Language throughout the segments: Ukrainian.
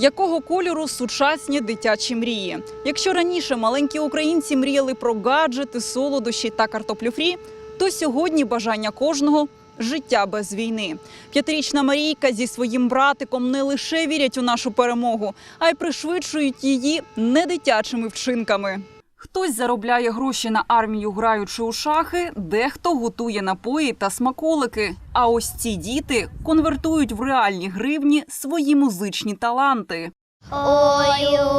Якого кольору сучасні дитячі мрії? Якщо раніше маленькі українці мріяли про гаджети, солодощі та картоплю фрі, то сьогодні бажання кожного життя без війни. П'ятирічна Марійка зі своїм братиком не лише вірять у нашу перемогу, а й пришвидшують її недитячими вчинками. Хтось заробляє гроші на армію, граючи у шахи, дехто готує напої та смаколики. А ось ці діти конвертують в реальні гривні свої музичні таланти. Ой, у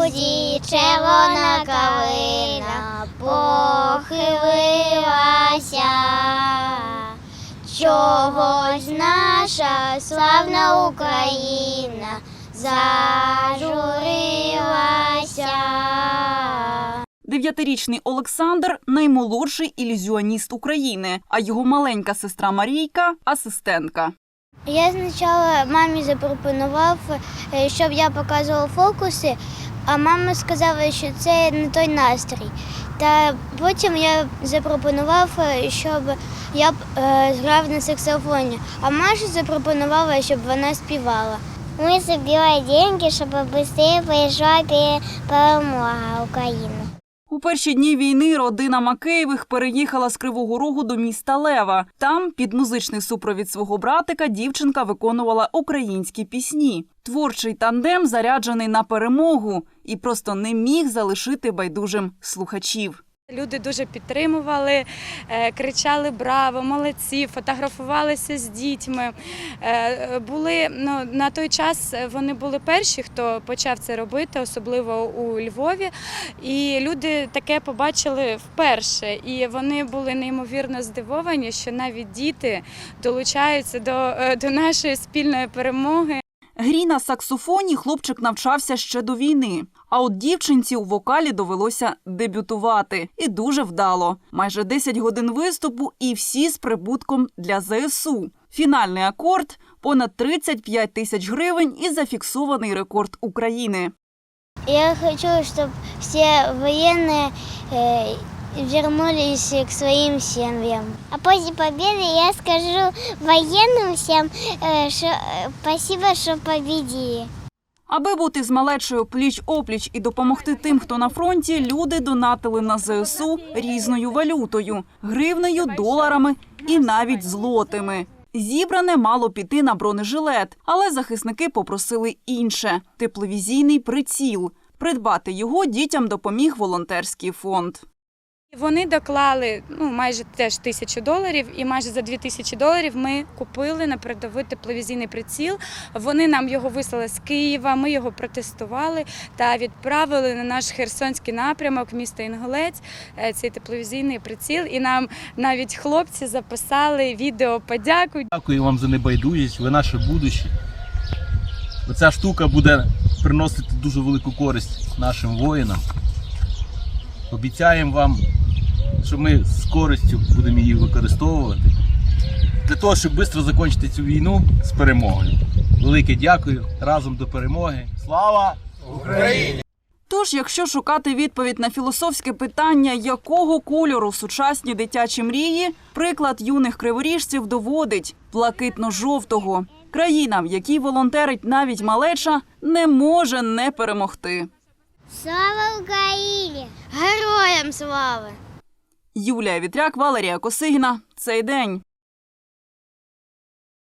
лузі червона калина похилилася, чогось наша славна Україна зажурилася. Дев'ятирічний Олександр наймолодший ілюзіоніст України, а його маленька сестра Марійка асистентка. Я спочатку мамі запропонував, е, щоб я показував фокуси, а мама сказала, що це не той настрій. Та потім я запропонував, е, щоб я е, грав на саксофоні, а Маша запропонувала, щоб вона співала. Ми збирали гроші, щоб швидше прийшла перемога України. У перші дні війни родина Макеєвих переїхала з Кривого Рогу до міста Лева. Там, під музичний супровід свого братика, дівчинка виконувала українські пісні. Творчий тандем заряджений на перемогу і просто не міг залишити байдужим слухачів. Люди дуже підтримували, е, кричали Браво, молодці, фотографувалися з дітьми. Е, Були ну, на той час вони були перші, хто почав це робити, особливо у Львові. І люди таке побачили вперше. І вони були неймовірно здивовані, що навіть діти долучаються до, е, до нашої спільної перемоги. Грі на саксофоні хлопчик навчався ще до війни. А от дівчинці у вокалі довелося дебютувати. І дуже вдало. Майже 10 годин виступу і всі з прибутком для ЗСУ. Фінальний акорд понад 35 тисяч гривень і зафіксований рекорд України. Я хочу, чтобы все военные э, вернулись к своим семьям. А после победы я скажу военным всем, э, что, э, спасибо, что победили. Аби бути з малечою пліч опліч і допомогти тим, хто на фронті, люди донатили на ЗСУ різною валютою гривнею, доларами і навіть злотими. Зібране мало піти на бронежилет, але захисники попросили інше тепловізійний приціл. Придбати його дітям допоміг волонтерський фонд. Вони доклали ну майже теж тисячу доларів, і майже за дві тисячі доларів ми купили на передовий тепловізійний приціл. Вони нам його вислали з Києва. Ми його протестували та відправили на наш херсонський напрямок міста Інгулець. е, Цей тепловізійний приціл. І нам навіть хлопці записали відео подяку. Дякую вам за небайдужість, ви наше будуще. Оця штука буде приносити дуже велику користь нашим воїнам. Обіцяємо вам, що ми з користю будемо її використовувати для того, щоб швидко закінчити цю війну з перемогою. Велике дякую. Разом до перемоги. Слава Україні! Тож, якщо шукати відповідь на філософське питання, якого кольору сучасні дитячі мрії, приклад юних криворіжців доводить блакитно-жовтого. Країна, в якій волонтерить навіть малеча, не може не перемогти. Слава Україні! Героям слава! Юлія Вітряк, Валерія Косигіна. Цей день.